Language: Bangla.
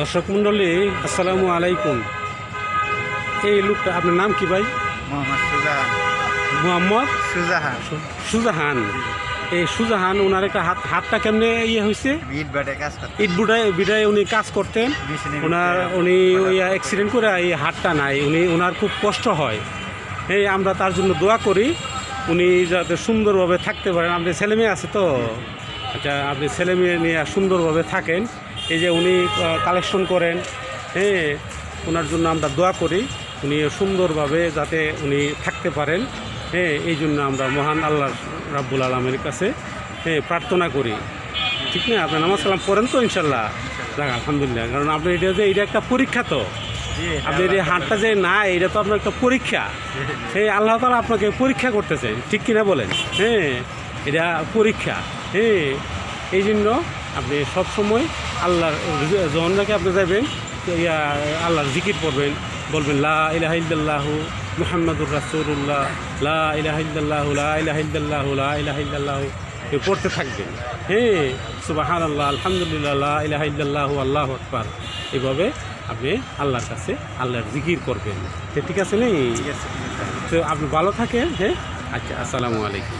দর্শক মণ্ডলী আসসালামু আলাইকুম। এই লোকটা আপনার নাম কি ভাই? মোহাম্মদ সুজাহান। সুজাহান। এই সুজাহান ওনার একটা হাত হাতটা কেমনে ইয়ে হয়েছে ইট বুড়ায় বিড়ায় উনি কাজ করতেন। ওনার উনি ওই অ্যাক্সিডেন্ট করে এই হাতটা নাই। উনি ওনার খুব কষ্ট হয়। এই আমরা তার জন্য দোয়া করি। উনি যাতে সুন্দরভাবে থাকতে পারেন। আপনি ছেলেমেয়ে আছে তো? আচ্ছা আপনি ছেলেমেয়ে নিয়ে সুন্দরভাবে থাকেন। এই যে উনি কালেকশন করেন হ্যাঁ ওনার জন্য আমরা দোয়া করি উনি সুন্দরভাবে যাতে উনি থাকতে পারেন হ্যাঁ এই জন্য আমরা মহান আল্লাহ রাব্বুল আলমের কাছে হ্যাঁ প্রার্থনা করি। ঠিক না? আপনি নামাজ সালাম পড়েন তো ইনশাল্লাহ যাক আলহামদুলিল্লাহ। কারণ আপনি এটা যে এটা একটা পরীক্ষা তো। আপনি এই হাতটা যে না এটা তো আপনার একটা পরীক্ষা। সেই আল্লাহ তালা আপনাকে পরীক্ষা করতেছেন ঠিক কিনা বলেন? হ্যাঁ এটা পরীক্ষা। হ্যাঁ এই জন্য আপনি সবসময় আল্লাহর যখন নাকি আপনি যাবেন ইয়া আল্লাহর জিকির পড়বেন বলবেন লা ইলাহা ইল্লাল্লাহু মুহাম্মাদুর রাসূলুল্লাহ লা ইলাহা ইল্লাল্লাহু লা ইলাহা ইল্লাল্লাহু লা ইলাহা ইল্লাল্লাহু। এ পড়তে থাকবেন। হ্যাঁ সুবাহান আল্লাহ আলহামদুলিল্লাহ লা ইলাহা ইল্লাল্লাহু আল্লাহু আকবার। এভাবে আপনি আল্লাহর কাছে আল্লাহর জিকির করবেন। ঠিক আছে নেই তো আপনি ভালো থাকেন হ্যাঁ? আচ্ছা আসসালামু আলাইকুম।